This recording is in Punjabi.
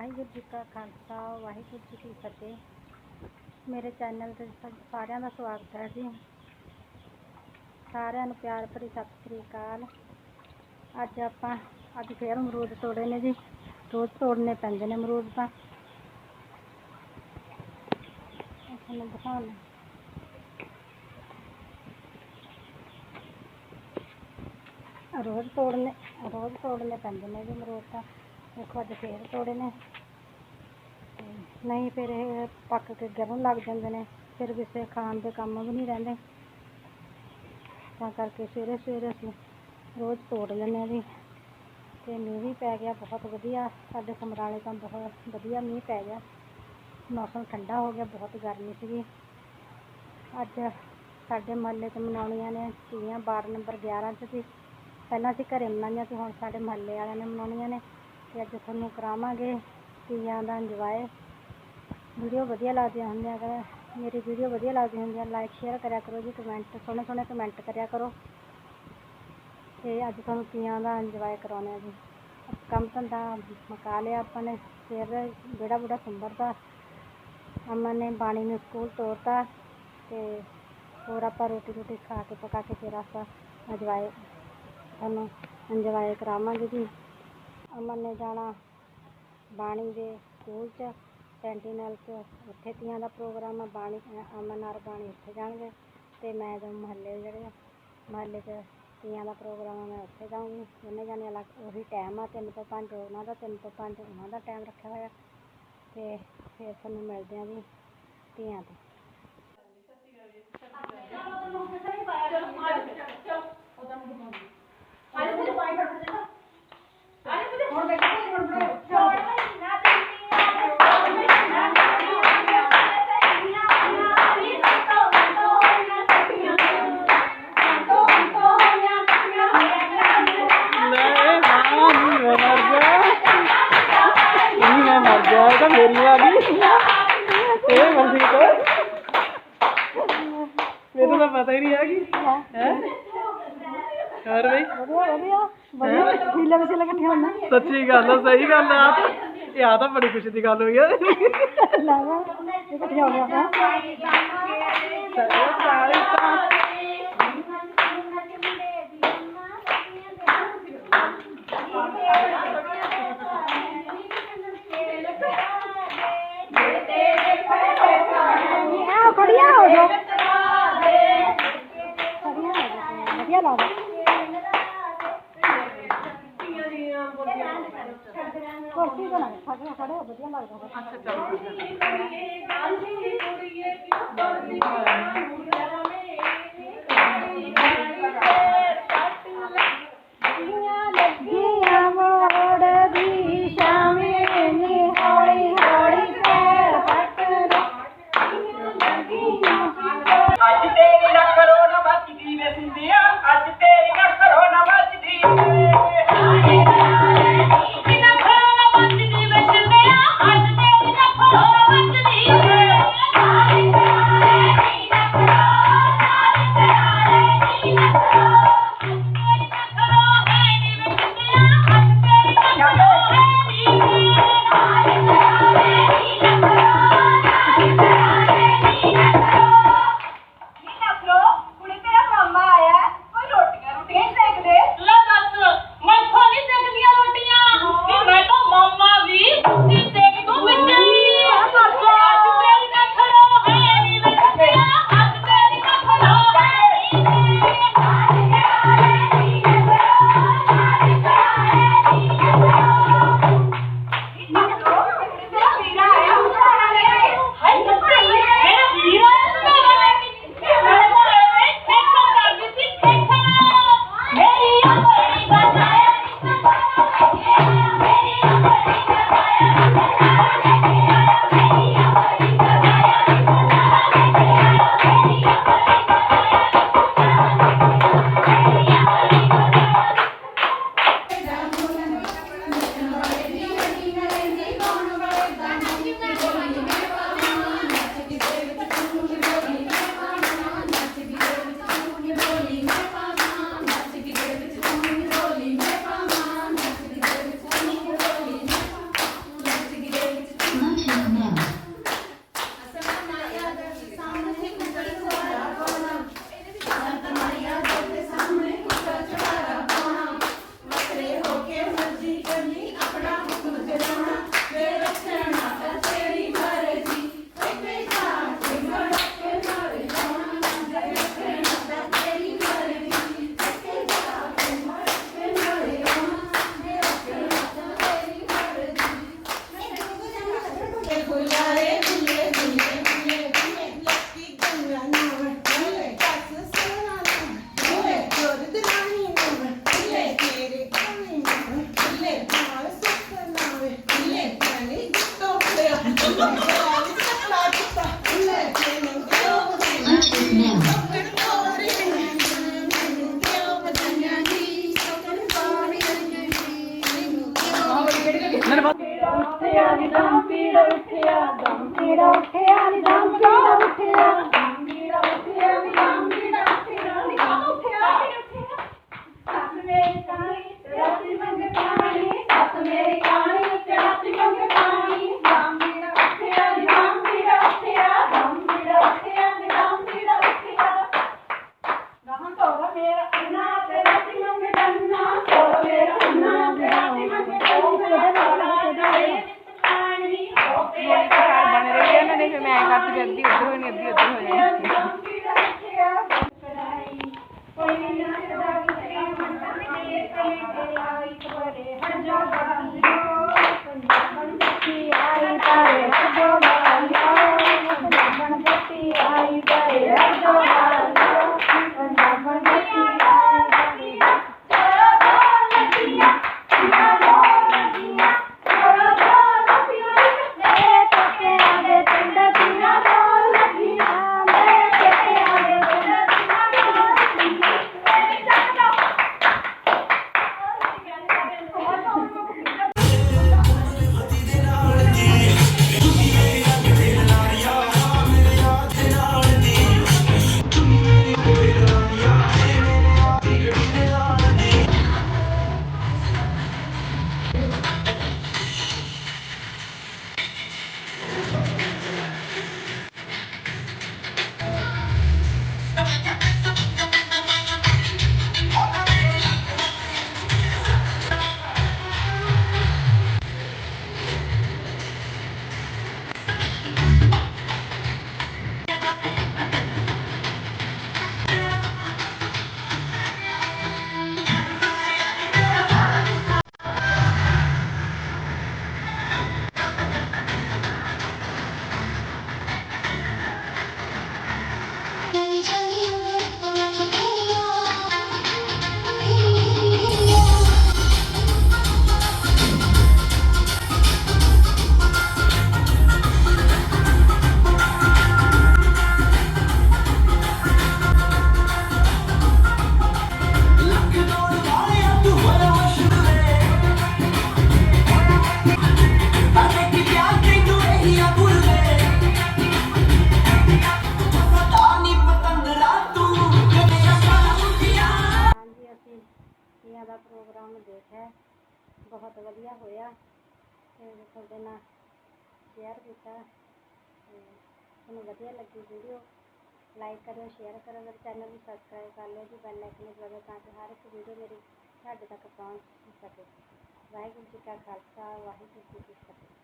ਵਾਹਿਗੁਰੂ ਜੀ ਕਾ ਖਾਲਸਾ, ਵਾਹਿਗੁਰੂ ਜੀ ਕੀ ਫਤਿਹ। ਮੇਰੇ ਚੈਨਲ ਤੇ ਸਾਰਿਆਂ ਦਾ ਸਵਾਗਤ ਹੈ ਜੀ। ਸਾਰਿਆਂ ਨੂੰ ਪਿਆਰ ਭਰੀ ਸਤਿ ਸ੍ਰੀ ਅਕਾਲ। ਅੱਜ ਆਪਾਂ, ਅੱਜ ਫੇਰ ਅਮਰੂਦ ਤੋੜੇ ਨੇ ਜੀ। ਰੋਜ਼ ਤੋੜਨੇ ਪੈਂਦੇ ਨੇ ਅਮਰੂਦ ਤਾਂ। ਤੁਹਾਨੂੰ ਦਿਖਾਉਣਾ ਰੋਜ਼ ਤੋੜਨੇ ਰੋਜ਼ ਤੋੜਨੇ ਪੈਂਦੇ ਨੇ ਜੀ ਅਮਰੂਦ ਤਾਂ। ਦੇਖੋ ਅੱਜ ਫੇਰ ਤੋੜੇ ਨੇ। ਤੇ ਨਹੀਂ ਫਿਰ ਇਹ ਪੱਕ ਕੇ ਗਿਰਨ ਲੱਗ ਜਾਂਦੇ ਨੇ, ਫਿਰ ਕਿਸੇ ਖਾਣ ਦੇ ਕੰਮ ਵੀ ਨਹੀਂ ਰਹਿੰਦੇ। ਤਾਂ ਕਰਕੇ ਸਵੇਰੇ ਸਵੇਰੇ ਅਸੀਂ ਰੋਜ਼ ਤੋੜ ਲੈਂਦੇ ਹਾਂ ਜੀ। ਤੇ ਮੀਂਹ ਵੀ ਪੈ ਗਿਆ, ਬਹੁਤ ਵਧੀਆ। ਸਾਡੇ ਸਮਰਾਲੇ ਤਾਂ ਬਹੁਤ ਵਧੀਆ ਮੀਂਹ ਪੈ ਗਿਆ। ਮੌਸਮ ਠੰਡਾ ਹੋ ਗਿਆ, ਬਹੁਤ ਗਰਮੀ ਸੀਗੀ। ਅੱਜ ਸਾਡੇ ਮਹੱਲੇ 'ਚ ਮਨਾਉਣੀਆਂ ਨੇ ਤੀਆਂ ਵਾਰਡ ਨੰਬਰ 11 'ਚ ਸੀ। ਪਹਿਲਾਂ ਅਸੀਂ ਘਰੇ ਮਨਾਈਆਂ ਸੀ ਹੁਣ ਸਾਡੇ ਮਹੱਲੇ ਵਾਲਿਆਂ ਨੇ ਮਨਾਉਣੀਆਂ ਨੇ। ਤੇ ਅੱਜ ਤੁਹਾਨੂੰ ਕਰਾਵਾਂਗੇ ਤੀਆਂ ਦਾ ਇੰਜੋਏ ਵੀਡੀਓ ਵਧੀਆ ਲੱਗਦੀਆਂ ਹੁੰਦੀਆਂ ਅਗਰ ਮੇਰੀ ਵੀਡੀਓ ਵਧੀਆ ਲੱਗਦੀ ਹੁੰਦੀ ਹੈ ਲਾਈਕ ਸ਼ੇਅਰ ਕਰਿਆ ਕਰੋ ਜੀ ਕਮੈਂਟ ਸੋਹਣੇ ਸੋਹਣੇ ਕਮੈਂਟ ਕਰਿਆ ਕਰੋ। ਤੇ ਅੱਜ ਤੁਹਾਨੂੰ ਤੀਆਂ ਦਾ ਇੰਜੋਏ ਕਰਾਉਣੇ ਆ ਜੀ। ਕੰਮ ਧੰਦਾ ਮਕਾ ਲਿਆ ਆਪਾਂ ਨੇ, ਫਿਰ ਬੇੜਾ ਬੁੜਾ ਦਾ ਅਮਨ ਨੇ ਬਾਣੀ ਨੂੰ ਸਕੂਲ ਤੋਰਤਾ ਤੇ ਹੋਰ ਆਪਾਂ ਰੋਟੀ ਰੋਟੀ ਖਾ ਕੇ ਪਕਾ ਕੇ ਫਿਰ ਆਪਾਂ ਇੰਜੋਏ ਤੁਹਾਨੂੰ ਇੰਜੋਏ ਕਰਾਵਾਂਗੇ ਜੀ। ਅਮਨ ਨੇ ਜਾਣਾ ਬਾਣੀ ਦੇ ਸਕੂਲ 'ਚ ਸੈਂਟੀਨਲ 'ਚ ਉੱਥੇ ਤੀਆਂ ਦਾ ਪ੍ਰੋਗਰਾਮ ਆ ਬਾਣੀ ਅ- ਅਮਨ ਔਰ ਬਾਣੀ ਉੱਥੇ ਜਾਣਗੇ ਅਤੇ ਮੈਂ ਜੋ ਮੁਹੱਲੇ ਜਿਹੜੇ ਆ ਮੁਹੱਲੇ 'ਚ ਤੀਆਂ ਦਾ ਪ੍ਰੋਗਰਾਮ ਆ ਮੈਂ ਉੱਥੇ ਜਾਊਂਗੀ ਦੋਨੇ ਜਾਣੇ ਅਲੱਗ ਉਹੀ ਟਾਈਮ ਆ ਤਿੰਨ ਤੋਂ ਪੰਜ ਉਹਨਾਂ ਦਾ ਤਿੰਨ ਤੋਂ ਪੰਜ ਉਹਨਾਂ ਦਾ ਟਾਈਮ ਰੱਖਿਆ ਹੋਇਆ ਅਤੇ ਫਿਰ ਤੁਹਾਨੂੰ ਮਿਲਦੇ ਹਾਂ ਜੀ ਤੀਆਂ ਤੇ ਨਹੀਂ ਹਾਂ ਨਹੀਂ ਮੈਂ ਮਰ ਗਿਆ ਨਹੀਂ ਮੈਂ ਮਰ ਗਿਆ ਇਹ ਤਾਂ ਮੇਰੀ ਆ ਗਈ ਮੈਨੂੰ ਤਾਂ ਪਤਾ ਹੀ ਨਹੀਂ ਆ ਗਈ। ਹੈ? ਹੋਰ ਬਈ? ਵਧੀਆ ਵਧੀਆ। ਵਧੀਆ। ਢੀਲੇ ਵਿੱਚ ਲੱਗਣੀ ਹੁਣ ਸੱਚੀ ਗੱਲ ਆ ਸਹੀ ਗੱਲ ਆ। ਇਹ ਆ ਤਾਂ ਬੜੀ ਖੁਸ਼ੀ ਦੀ ਗੱਲ ਹੋਈ ਆ। ਲਾਵਾ ਇਹ ਕਿੱਥੇ ਹੋ ਗਿਆ ਸਾਰੀ ਤਾਂ ਆ ਖੜੀਆਂ ਹੋ ਜਾਓ ਖੜੀਆਂ ਹੋ ਜਾਓ ਵਧੀਆ ਲੱਗਦਾ ਕੁਰਸੀ ਤੇ ਨਾ? ਖੜੇ ਖੜੇ ਹੋ, ਵਧੀਆ ਲੱਗਦਾ ਲੱਗੀਆਂ ਮੋੜ ਦੀ ਸ਼ਾਮੇ ਨੀ ਹੌਲੀ ਹੌਲੀ ਪੈਰ ਪੱਟ ਅੱਜ ਤੇਰੀ ਨਾ ਕਰੋ ਨਾ ਬਚਦੀ ਵੇ ਸਿੰਧੀਆ ਅੱਜ ਤੇਰੀ Oh, ਉੱਠਿਆ ਨੀ ਦਮ ਪੀੜਾ ਉੱਠਿਆ ਦਮ ਪੀੜਾ ਉੱਠਿਆ ਨੀ ਦਮ ਪੀੜਾ ਉੱਠਿਆ ਦਮ ਪੀੜਾ ਉੱਠਿਆ ਨੀ ਦਮ ਪੀੜਾ ਉੱਠਿਆ ਨੀ ਦਮ ਉੱਠਿਆ ਨੀ। ਉੱਠਿਆ ਸੱਸ ਮੇਰੀ ਕਾਣੀ ਤੇਰੀ ਮੰਗ ਕਾਣੀ ਸੱਸ ਮੇਰੀ ਕਾਣੀ ਤੇਰੀ ਮੰਗ ਕਾਣੀ ਦਮ ਪੀੜਾ ਉੱਠਿਆ ਨੀ ਦਮ ਪੀੜਾ ਉੱਠਿਆ ਦਮ ਪੀੜਾ ਉੱਠਿਆ ਨੀ ਦਮ ਪੀੜਾ ਉੱਠਿਆ ਗਾਹਾਂ ਤੋਰਾ ਮੇਰਾ ਅੰਨਾ ਤੇਰਾ ਤੀ ਮੰਗ ਡੰਨਾ ਤੋਰਾ ਮੇਰਾ ਅੰਨਾ ਤੇਰਾ ਤੀ ਮੰਗ ਮੋਨੀ ਘਰ ਬਣ ਰਹੀ ਹੈ ਨਾ ਨਹੀਂ ਫਿਰ ਅੱਧੀ ਉੱਧਰ ਹੋਣੀ ਅੱਧੀ ਉੱਧਰ ਹੋ ਜਾਣੀ ਹਾਂਜੀ ਬਹੁਤ ਵਧੀਆ ਹੋਇਆ ਤੇ ਤੁਹਾਡੇ ਨਾਲ ਸ਼ੇਅਰ ਕੀਤਾ ਤੇ ਤੁਹਾਨੂੰ ਵਧੀਆ ਲੱਗੀ ਵੀਡੀਓ ਲਾਈਕ ਕਰਿਓ ਸ਼ੇਅਰ ਕਰਿਓ, ਮੇਰੇ ਚੈਨਲ ਨੂੰ ਸਬਸਕ੍ਰਾਈਬ ਕਰ ਲਓ ਜੀ ਬੈਲ ਆਈਕਨ ਨੂੰ ਦਬਾਓ ਤਾਂ ਕਿ ਹਰ ਇੱਕ ਵੀਡੀਓ ਮੇਰੀ ਤੁਹਾਡੇ ਤੱਕ ਪਹੁੰਚ ਸਕੇ। ਵਾਹਿਗੁਰੂ ਜੀ ਕਾ ਖਾਲਸਾ, ਵਾਹਿਗੁਰੂ ਜੀ ਕੀ ਫਤਿਹ।